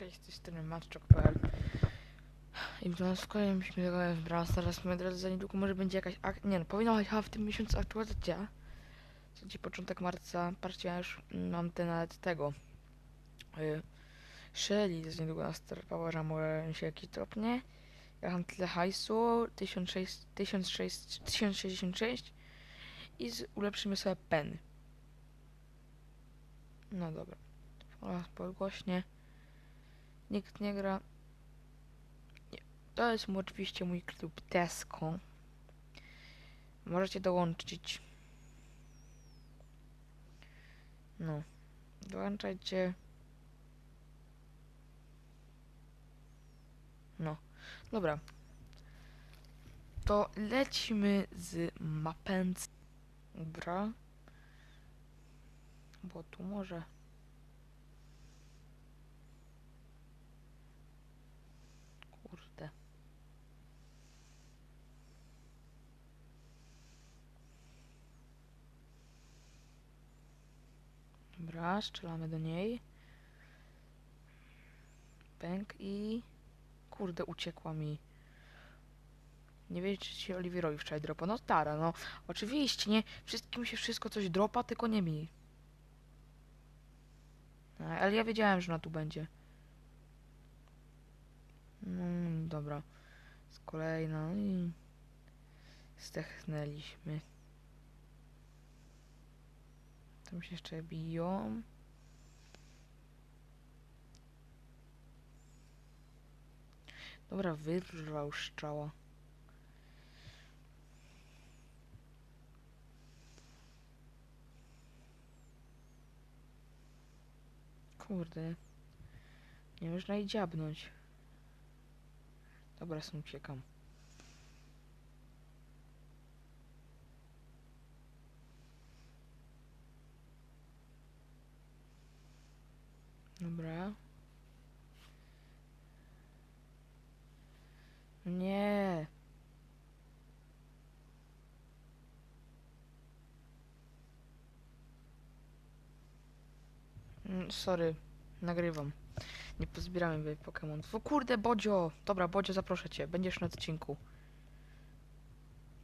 Cześć, z tej strony matchok.pl I do nas w kolejnym filmie w Brawl Stars, moi drodzy, za niedługo może będzie jakaś ak... Nie no, powinna chyba w tym miesiącu aktualizacja. Dziś początek marca, patrzcie, ja już mam te nawet tego. Y, Shelly z niedługo nastartowała, że może się jakiś dropnie. Ja mam tyle hajsu, 1600, 1600, 1066 i z, ulepszymy sobie pen. No dobra. Oraz podgłośnie. Nikt nie gra. Nie. To jest oczywiście mój klub Tesco. Możecie dołączyć. No. Dołączajcie. No. Dobra. To lecimy z mapęc. Dobra. Bo tu może. Kurde. Dobra, strzelamy do niej. Pęk i... Kurde, uciekła mi. Nie wiecie, czy się Oliwierowi wczoraj dropa. No stara, no. Oczywiście, nie. Wszystkim się wszystko coś dropa, tylko nie mi. A, Ale ja wiedziałem, że ona tu będzie. No, dobra. Z kolejna, no i... Zdechnęliśmy. Tam się jeszcze biją. Dobra, wyrwał strzała. Kurde. Nie można jej dziabnąć. Dobra, sam uciekam. Dobra. Nie. Mm, Sorry, nagrywam. Nie pozbieramy Pokémon. O kurde, Bodzio! Dobra, Bodzio, zaproszę cię. Będziesz na odcinku.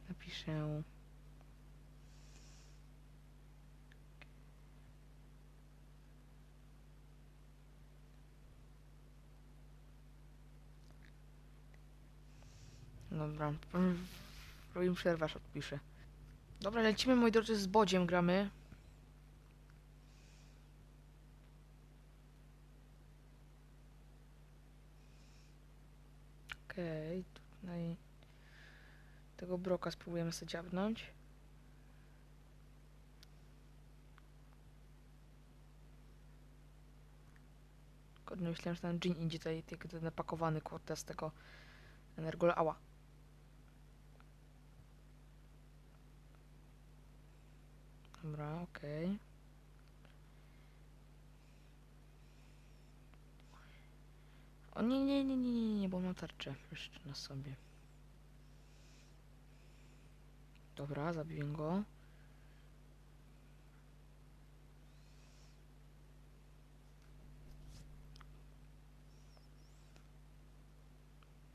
Napiszę. Dobra. Robimy przerwę, aż odpiszę. Dobra, lecimy, moi drodzy, z Bodziem gramy. Okej, tutaj tego broka spróbujemy sobie dziabnąć. Kurde, myślałem, że ten Jin idzie tutaj, napakowany kurde z tego energola. Ała. Dobra, okej. O nie, nie, nie, nie, nie, nie, bo mam tarczę jeszcze na sobie. Dobra, zabiję go.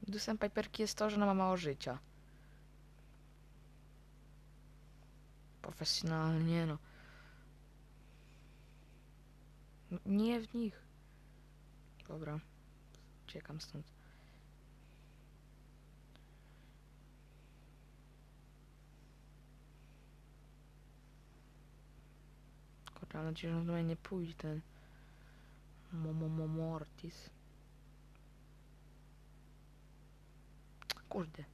Dusem Piperki jest to, że ona ma mało życia. Profesjonalnie, no. Nie w nich. Dobra. Uciekam stąd. Kurde, mam nadzieję, że on do mnie nie pójdzie ten Momo Mortis. Kurde.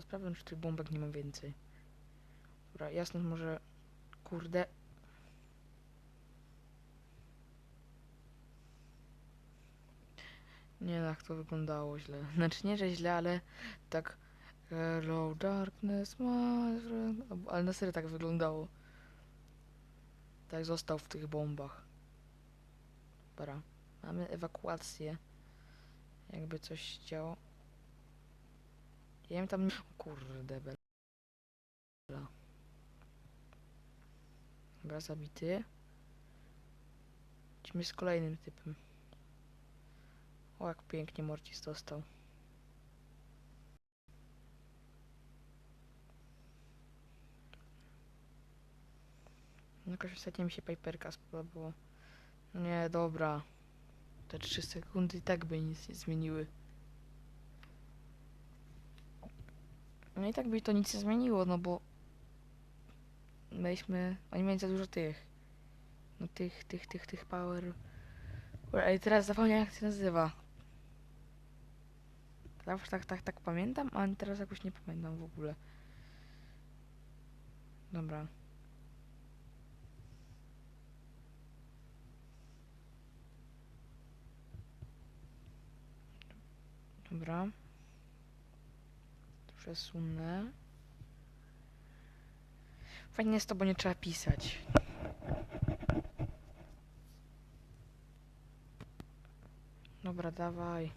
Sprawdzam, czy tych bombek nie mam więcej. Dobra, jasno może... Kurde. Nie tak to wyglądało źle. Znaczy nie, że źle, ale tak... Hello darkness, my friend... Ale na serio tak wyglądało. Tak został w tych bombach. Dobra. Mamy ewakuację. Jakby coś się działo. Ja wiem tam... Kurde, bela. Dobra, zabity. Lecimy z kolejnym typem. O, jak pięknie Mortis dostał. No, Jakoś ostatnio mi się Piperka spodobała. No nie, dobra. Te 3 sekundy i tak by nic nie zmieniły. No i tak by to nic nie zmieniło, no bo mieliśmy, oni mieli za dużo tych, no tych, tych, tych, tych power, ale teraz zapomniałem jak się nazywa. Zawsze tak, tak, tak pamiętam, a teraz jakoś nie pamiętam w ogóle. Dobra. Dobra. Przesunę. Fajnie jest to, bo nie trzeba pisać. Dobra, dawaj.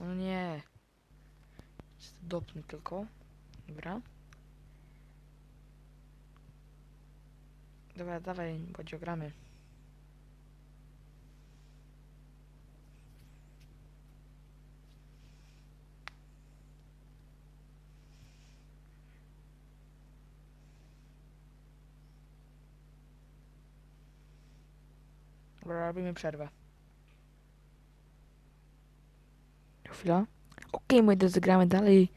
O nie. Dopnę tylko. Dobra. Dobra, dawaj, bądź gramy. Dobra, robimy przerwę. Chwila. Okej, moi drodzy, gramy dalej.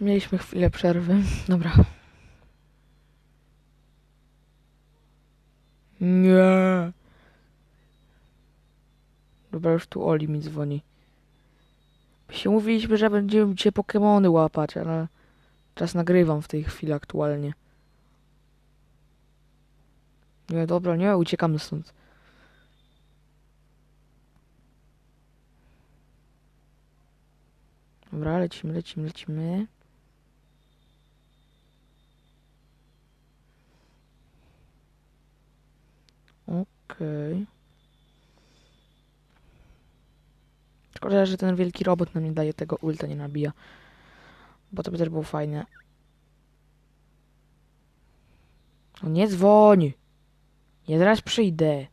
Mieliśmy chwilę przerwy. Dobra. Nie. Dobra, już tu Oli mi dzwoni. My się mówiliśmy, że będziemy dzisiaj Pokemony łapać, ale teraz nagrywam w tej chwili aktualnie. Nie, dobra, nie, uciekamy stąd. Dobra, lecimy, lecimy, lecimy. Okej. Szkoda, że ten wielki robot nam nie daje tego ulta, nie nabija. Bo to by też było fajne. O, nie dzwoń! Ja zaraz przyjdę.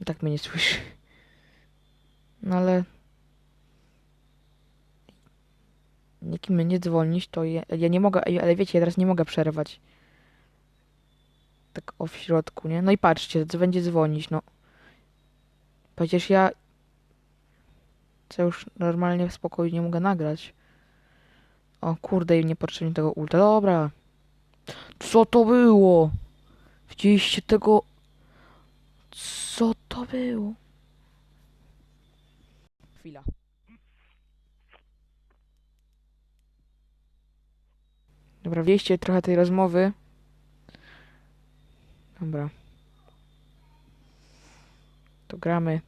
I tak mnie nie słyszy. No ale... Nikim mnie nie dzwonić, to ja, ja nie mogę, ale wiecie, ja teraz nie mogę przerwać. Tak o w środku, nie? No i patrzcie, co będzie dzwonić, no. Przecież ja... Co już normalnie w spokoju nie mogę nagrać. O kurde, i niepotrzebnie tego ulta. Dobra. Co to było? Widzieliście tego? Co to było? Chwila. Dobra, wieście trochę tej rozmowy. Dobra. To gramy.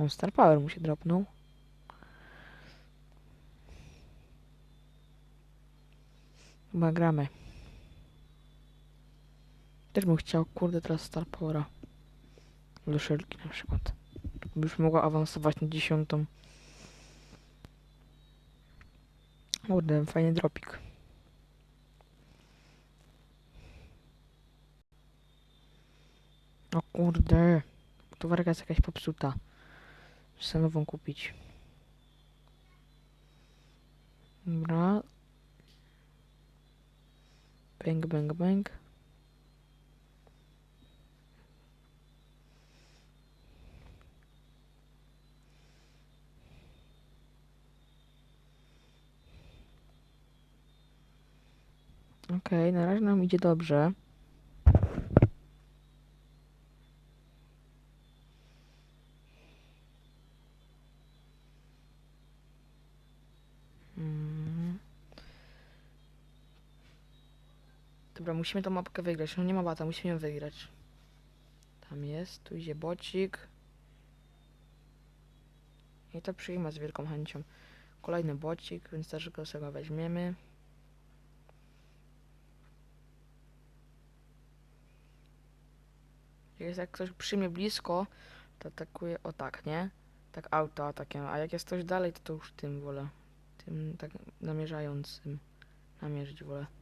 O, Star Power mu się dropnął. Chyba gramy. Też bym chciał, kurde, teraz Star Powera. Do szelki na przykład. Byś mogła awansować na dziesiątą. Kurde, fajny dropik. O kurde. Towarka jest jakaś popsuta. Muszę nową kupić. Dobra. Bang, bang, bang. Okej, na razie nam idzie dobrze. Dobra, musimy tą mapkę wygrać. No nie ma bata, musimy ją wygrać. Tam jest, tu idzie bocik. I to przyjmę z wielką chęcią. Kolejny bocik, więc też go sobie weźmiemy. Jest jak ktoś przy mnie blisko, to atakuje o tak, nie? Tak auto atakiem, a jak jest ktoś dalej, to to już tym wolę. Tym tak namierzającym. Namierzyć wolę.